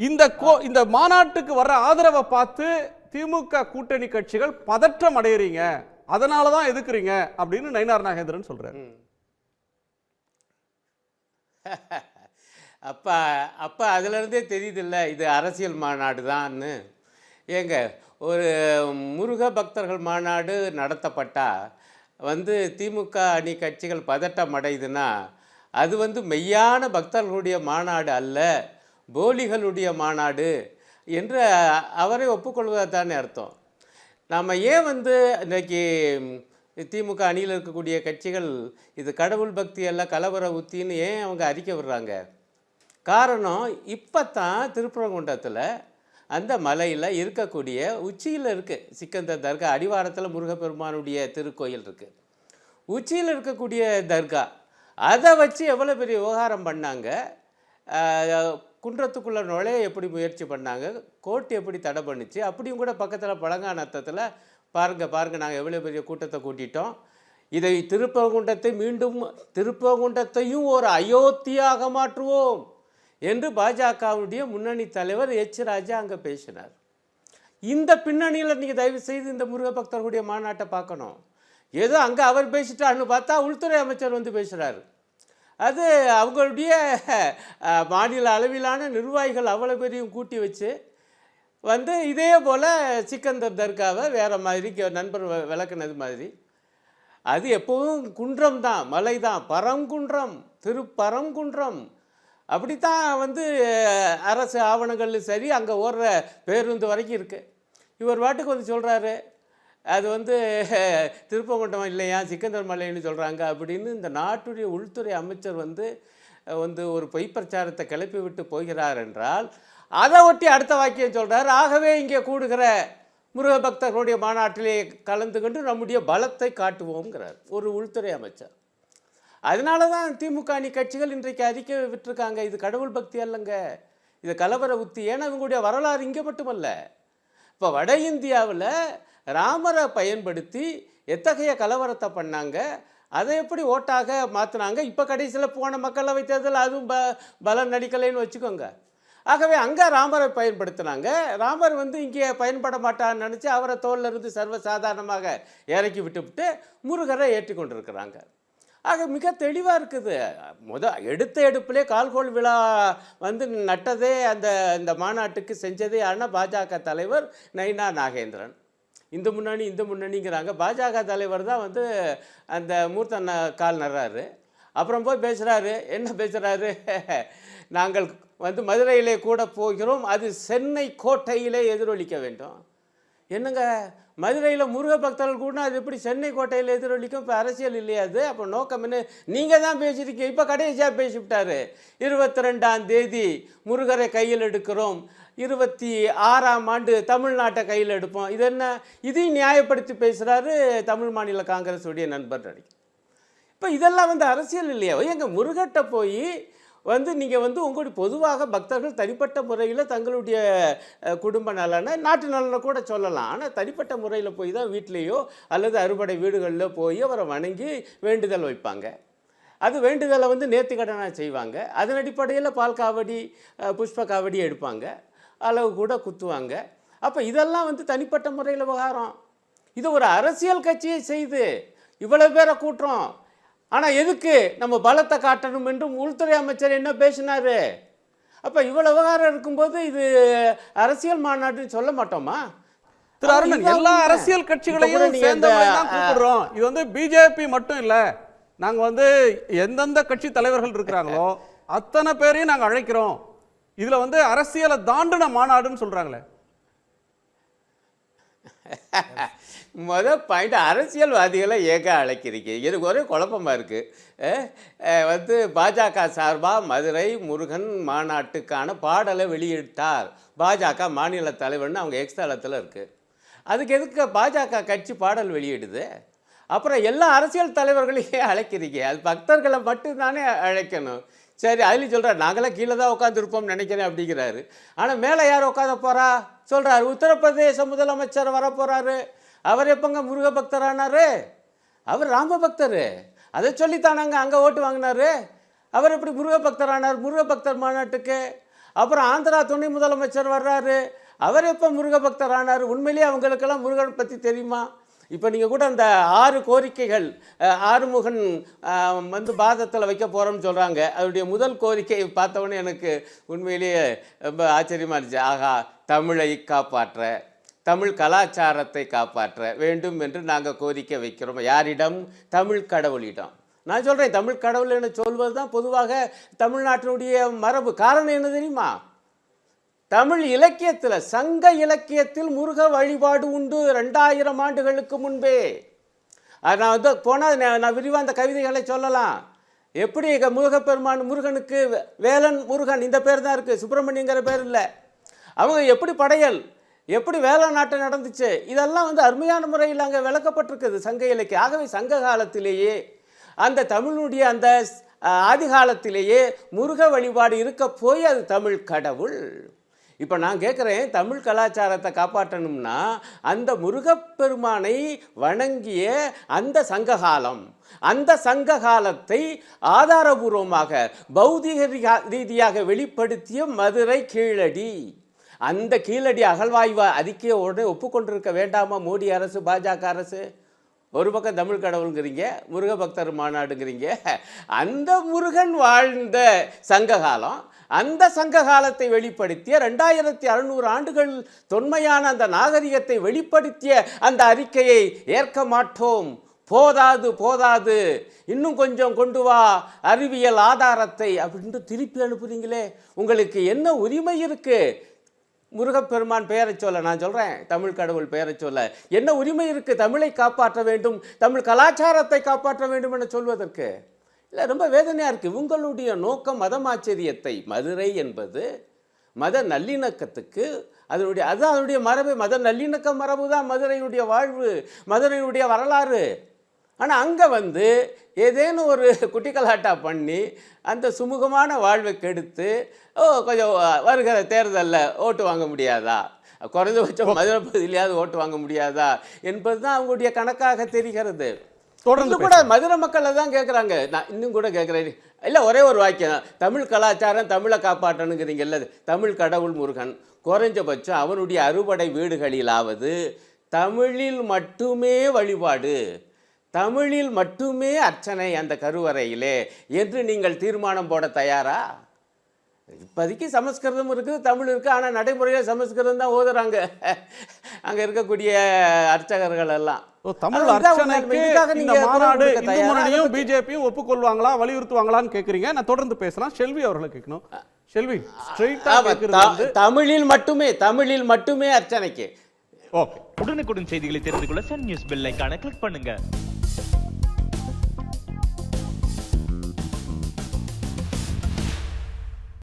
இந்த கோ இந்த மாநாட்டுக்கு வர்ற ஆதரவை பார்த்து திமுக கூட்டணி கட்சிகள் பதற்றம் அடையிறீங்க. அதனால தான் எதுக்குறீங்க? அப்படின்னு நயினார் நாகேந்திரன் சொல்றாரு. அப்போ அப்போ அதுலேருந்தே தெரியுதில்ல இது அரசியல் மாநாடு தான்னு. ஏங்க ஒரு முருக பக்தர்கள் மாநாடு நடத்தப்பட்டால் வந்து திமுக அணி கட்சிகள் பதட்டம் அடையுதுன்னா அது வந்து மெய்யான பக்தர்களுடைய மாநாடு அல்ல. போலிகளுடைய மாநாடு என்று அவரை ஒப்புக்கொள்வதானே அர்த்தம். நாம் ஏன் வந்து இன்னைக்கு திமுக அணியில் இருக்கக்கூடிய கட்சிகள் இது கடவுள் பக்தி எல்லாம் கலவர உத்தின்னு ஏன் அவங்க அறிக்கை விடுறாங்க? காரணம் இப்போ தான் திருப்பரங்குன்றத்தில் அந்த மலையில் இருக்கக்கூடிய உச்சியில் இருக்குது சிக்கந்தர் தர்கா அடிவாரத்தில் முருகப்பெருமானுடைய திருக்கோயில் இருக்குது உச்சியில் இருக்கக்கூடிய தர்கா அதை வச்சு எவ்வளோ பெரிய விவகாரம் பண்ணாங்க? குன்றத்துக்குள்ளே நுழைய எப்படி முயற்சி பண்ணாங்க? கோர்ட் எப்படி தடை பண்ணுச்சு? அப்படியும் கூட பக்கத்தில் பழங்காநத்தத்தில் பாருங்க பாருங்க நாங்கள் எவ்வளோ பெரிய கூட்டத்தை கூட்டிட்டோம். இதை திருப்பகுண்டத்தை மீண்டும் திருப்பகுண்டத்தையும் ஒரு அயோத்தியாக மாற்றுவோம் என்று பாஜகவுடைய முன்னணி தலைவர் எச். ராஜா அங்கே பேசினார். இந்த பின்னணியில் நீங்கள் தயவு செய்து இந்த முருக பக்தர்களுடைய மாநாட்டை பார்க்கணும். ஏதோ அங்கே அவர் பேசிட்டார்னு பார்த்தா உள்துறை அமைச்சர் வந்து பேசுகிறாரு அது அவங்களுடைய மாநில அளவிலான நிர்வாகிகள் அவ்வளோ பேரையும் கூட்டி வச்சு வந்து இதே போல் சிக்கந்தர் தர்காவை வேறு மாதிரி கே- நண்பர் வ- விளக்குனது மாதிரி. அது எப்போவும் குன்றம் தான் மலை தான் பரங்குன்றம் திருப்பரங்குன்றம். அப்படித்தான் வந்து அரசு ஆவணங்கள் சரி அங்கே ஓடுற பேருந்து வரைக்கும் இருக்குது இவர் பாட்டுக்கு வந்து சொல்கிறாரு அது வந்து அஹ், இல்லையா சிக்கந்தர் மலைன்னு சொல்கிறாங்க அப்படின்னு இந்த நாட்டுடைய உள்துறை அமைச்சர் வந்து வந்து ஒரு பொய் பிரச்சாரத்தை கிளப்பி விட்டு போகிறார் என்றால் அதை ஒட்டி அடுத்த வாக்கியம் சொல்கிறார் ஆகவே இங்கே கூடுகிற முருக பக்தர்களுடைய மாநாட்டிலே கலந்து கொண்டு நம்முடைய பலத்தை காட்டுவோங்கிறார் ஒரு உள்துறை அமைச்சர். அதனால தான் திமுக அணி கட்சிகள் இன்றைக்கு அறிக்க விட்டிருக்காங்க இது கடவுள் பக்தி அல்லங்க இது கலவர உத்தி ஏன்னா இவங்களுடைய வரலாறு இங்கே மட்டுமல்ல. இப்போ வட இந்தியாவில் ராமரை பயன்படுத்தி எத்தகைய கலவரத்தை பண்ணாங்க? அதை எப்படி ஓட்டாக மாற்றினாங்க இப்போ கடைசியில் போன மக்களவை தேர்தல் அதுவும் ப பலம் நடிக்கலைன்னு வச்சுக்கோங்க. ஆகவே அங்கே ராமரை பயன்படுத்தினாங்க. ராமர் வந்து இங்கே பயன்பட மாட்டான்னு நினச்சி அவரை தோல்ல இருந்து சர்வசாதாரணமாக இறக்கி விட்டுவிட்டு முருகரை ஏற்றிக்கொண்டிருக்கிறாங்க. ஆக மிக தெளிவாக இருக்குது. முத எடுத்த எடுப்பிலே கால்கோள் விழா வந்து நட்டதே அந்த இந்த மாநாட்டுக்கு செஞ்சதே ஆனால் பாஜக தலைவர் நைனா நாகேந்திரன். இந்த முன்னணி இந்த முன்னணிங்கிறாங்க. பாஜக தலைவர் தான் வந்து அந்த மூர்த்த கால் நடுறாரு அப்புறம் போய் பேசுகிறாரு என்ன பேசுகிறாரு நாங்கள் வந்து மதுரையிலே கூட போகிறோம். அது சென்னை கோட்டையிலே எதிரொலிக்க வேண்டும். என்னங்க? மதுரையில் முருக பக்தர்கள் கூட அது எப்படி சென்னை கோட்டையில் எதிரொலிக்கும்? இப்போ அரசியல் இல்லையா அது? அப்போ நோக்கம்னு நீங்கள் தான் பேசியிருக்கீங்க. இப்போ கடைசியாக பேசிவிட்டாரு. இருபத்தி ரெண்டாம் தேதி முருகரை கையில் எடுக்கிறோம். இருபத்தி ஆறாம் ஆண்டு தமிழ்நாட்டை கையில் எடுப்போம். இது என்ன? இதையும் நியாயப்படுத்தி பேசுகிறாரு தமிழ் மாநில காங்கிரஸுடைய நண்பர் நடிகர் இப்போ இதெல்லாம் வந்து அரசியல் இல்லையா? எங்கள் முருகட்டை போய் வந்து நீங்கள் வந்து உங்களுடைய பொதுவாக பக்தர்கள் தனிப்பட்ட முறையில் தங்களுடைய குடும்ப நலனை நாட்டு நலனை கூட சொல்லலாம். ஆனால் தனிப்பட்ட முறையில் போய் தான் வீட்லேயோ அல்லது அறுபடை வீடுகளில் போய் அவரை வணங்கி வேண்டுதல் வைப்பாங்க. அது வேண்டுதலை வந்து நேர்த்திக்கடனாக செய்வாங்க. அதன் அடிப்படையில் பால் காவடி புஷ்ப காவடி எடுப்பாங்க. அளவு கூட குத்துவாங்க. அப்போ இதெல்லாம் வந்து தனிப்பட்ட முறையில் விவகாரம். இது ஒரு அரசியல் கட்சியை செய்து இவ்வளவு பேரை கூட்டுறோம். ஆனால் எதுக்கு நம்ம பலத்தை காட்டணும் என்றும் உள்துறை அமைச்சர் என்ன பேசினாரு? அப்போ இவ்வளவு விவகாரம் இருக்கும்போது இது அரசியல் மாநாடுன்னு சொல்ல மாட்டோமா? திரு அருணன் எல்லா. அரசியல் கட்சிகளையும் நீங்க சேர்ந்த இந்த, தான் கூப்பிடுறோம். இது வந்து பிஜேபி மட்டும் இல்ல. நாங்க வந்து எந்தெந்த கட்சி தலைவர்கள் இருக்கிறாங்களோ அத்தனை பேரையும் நாங்க அழைக்கிறோம். இதில் வந்து அரசியலை தாண்டின மாநாடுன்னு சொல்கிறாங்களே முத பாயிண்ட் அரசியல்வாதிகளை ஏக அழைக்கிறீங்க. எனக்கு ஒரே குழப்பமாக இருக்குது வந்து பாஜக சார்பாக மதுரை முருகன் மாநாட்டுக்கான பாடலை வெளியிட்டார். பாஜக மாநில தலைவர்னு அவங்க எக்ஸ்தலத்தில் இருக்குது அதுக்கு எதுக்கு பாஜக கட்சி பாடல் வெளியிடுது? அப்புறம் எல்லா அரசியல் தலைவர்களையும் அழைக்கிறீங்க. அது பக்தர்களை மட்டும்தானே அழைக்கணும். சரி அதுலேயும் சொல்கிறார் நாங்களாம் கீழே தான் உட்காந்துருப்போம் நினைக்கிறேன் அப்படிங்கிறாரு. ஆனால் மேலே யார் உட்காந்த போகிறா சொல்கிறார் உத்தரப்பிரதேச முதலமைச்சர் வர போகிறாரு அவர் எப்போங்க முருக பக்தரானாரு அவர் ராம பக்தர் அதை சொல்லித்தானாங்க அங்கே ஓட்டு வாங்கினாரு. அவர் எப்படி முருக பக்தரானார் முருக பக்தர் மாநாட்டுக்கு. அப்புறம் ஆந்திரா துணை முதலமைச்சர் வர்றாரு. அவர் எப்போ முருக பக்தர் ஆனார் உண்மையிலேயே அவங்களுக்கெல்லாம் முருகன் பற்றி தெரியுமா? இப்போ நீங்கள் கூட அந்த ஆறு கோரிக்கைகள் ஆறுமுகன் வந்து பாதத்தில் வைக்க போகிறோம்னு சொல்கிறாங்க அவருடைய முதல் கோரிக்கை பார்த்தவொடனே எனக்கு உண்மையிலேயே ரொம்ப ஆச்சரியமாக இருந்துச்சு. ஆகா தமிழை காப்பாற்ற தமிழ் கலாச்சாரத்தை காப்பாற்ற வேண்டும் என்று நாங்கள் கோரிக்கை வைக்கிறோம். யாரிடம்? தமிழ் கடவுளிடம். நான் சொல்கிறேன் தமிழ் கடவுள் என சொல்வது தான் பொதுவாக தமிழ்நாட்டினுடைய மரபு. காரணம் என்ன தெரியுமா? தமிழ் இலக்கியத்தில் சங்க இலக்கியத்தில் முருக வழிபாடு உண்டு ரெண்டாயிரம் ஆண்டுகளுக்கு முன்பே. அது நான் வந்து போனால் நான் விரிவாக அந்த கவிதைகளை சொல்லலாம். எப்படி முருகப்பெருமான் முருகனுக்கு வே- வேலன் முருகன் இந்த பேர் தான் இருக்குது சுப்பிரமணியங்கிற பேர் இல்லை. அவங்க எப்படி படையல் எப்படி வேலை நாட்டை நடந்துச்சு இதெல்லாம் வந்து அருமையான முறையில் அங்கே விளக்கப்பட்டிருக்குது சங்க இலக்கியம். ஆகவே சங்க காலத்திலேயே அந்த தமிழுடைய அந்த ஆதிகாலத்திலேயே ஆதி காலத்திலேயே முருக வழிபாடு இருக்க போய் அது தமிழ் கடவுள். இப்போ நான் கேட்குறேன் தமிழ் கலாச்சாரத்தை காப்பாற்றணும்னா அந்த முருகப்பெருமானை வணங்கிய அந்த சங்ககாலம் அந்த சங்க காலத்தை ஆதாரபூர்வமாக பௌதிக ரீதியாக வெளிப்படுத்திய மதுரை கீழடி. அந்த கீழடி அகழ்வாய்வை அறிக்கையை உடனே ஒப்புக்கொண்டிருக்க வேண்டாமா மோடி அரசு பாஜக அரசு? ஒரு பக்கம் தமிழ் கடவுளுங்கிறீங்க முருக பக்தர் மாநாடுங்கிறீங்க. அந்த முருகன் வாழ்ந்த சங்ககாலம் அந்த சங்க காலத்தை வெளிப்படுத்திய ரெண்டாயிரத்தி அறுநூறு ஆண்டுகள் தொன்மையான அந்த நாகரிகத்தை வெளிப்படுத்திய அந்த அறிக்கையை ஏற்க மாட்டோம். போதாது போதாது. இன்னும் கொஞ்சம் கொண்டு வா அறிவியல் ஆதாரத்தை அப்படின்ட்டு திருப்பி அனுப்புறீங்களே. உங்களுக்கு என்ன உரிமை இருக்குது முருகப்பெருமான் பெயரை சொல்ல நான் சொல்கிறேன் தமிழ் கடவுள் பெயரை சொல்ல. என்ன உரிமை இருக்குது தமிழை காப்பாற்ற வேண்டும் தமிழ் கலாச்சாரத்தை காப்பாற்ற வேண்டும் என சொல்வதற்கு? இல்லை ரொம்ப வேதனையாக இருக்குது உங்களுடைய நோக்கம் மதமாச்சரியத்தை மதுரை என்பது மத நல்லிணக்கத்துக்கு அதனுடைய அது அதனுடைய மரபு. மத நல்லிணக்க மரபு தான் மதுரையுடைய வாழ்வு மதுரையுடைய வரலாறு. ஆனால் அங்கே வந்து ஏதேனும் ஒரு குட்டிக்கலாட்டா பண்ணி அந்த சுமூகமான வாழ்வை கெடுத்து ஓ கொஞ்சம் வருகிற தேர்தலில் ஓட்டு வாங்க முடியாதா? குறைந்தபட்சம் மதுரை பகுதியிலையாவது ஓட்டு வாங்க முடியாதா? என்பது தான் அவங்களுடைய கணக்காக தெரிகிறது. தொடர்ந்து கூட மதுரை மக்களை தான் கேட்குறாங்க நான் இன்னும் கூட கேட்குறேன் இல்லை ஒரே ஒரு வாக்கியம் தான். தமிழ் கலாச்சாரம் தமிழை காப்பாற்றணுங்கிறீங்கல்ல தமிழ் கடவுள் முருகன். குறைஞ்சபட்சம் அவனுடைய அறுபடை வீடுகளிலாவது தமிழில் மட்டுமே வழிபாடு. தமிழில் மட்டுமே அர்ச்சனை அந்த கருவறையிலே. என்று நீங்கள் தீர்மானம் போட தயாரா? இப்போதைக்கு சமஸ்கிருதம் இருக்குது தமிழ் இருக்குது ஆனால் நடைமுறையில் சமஸ்கிருதம் தான் ஓதுறாங்க. அங்கே இருக்கக்கூடிய அர்ச்சகர்கள் எல்லாம். ஓ, தமிழ். அர்ச்சனைக்கு பிஜேபியும் ஒப்புக்கொள்வாங்களா வலியுறுத்துவாங்களான்னு கேக்குறீங்க. நான் தொடர்ந்து பேசலாம். செல்வி அவர்களை கேட்கணும். செல்வி தமிழில் மட்டுமே தமிழில் மட்டுமே அர்ச்சனைக்கு. ஓகே. உடனுக்குடன் செய்திகளை தெரிந்து கொள்ள சன் நியூஸ் பெல் கிளிக் பண்ணுங்க. Thank you.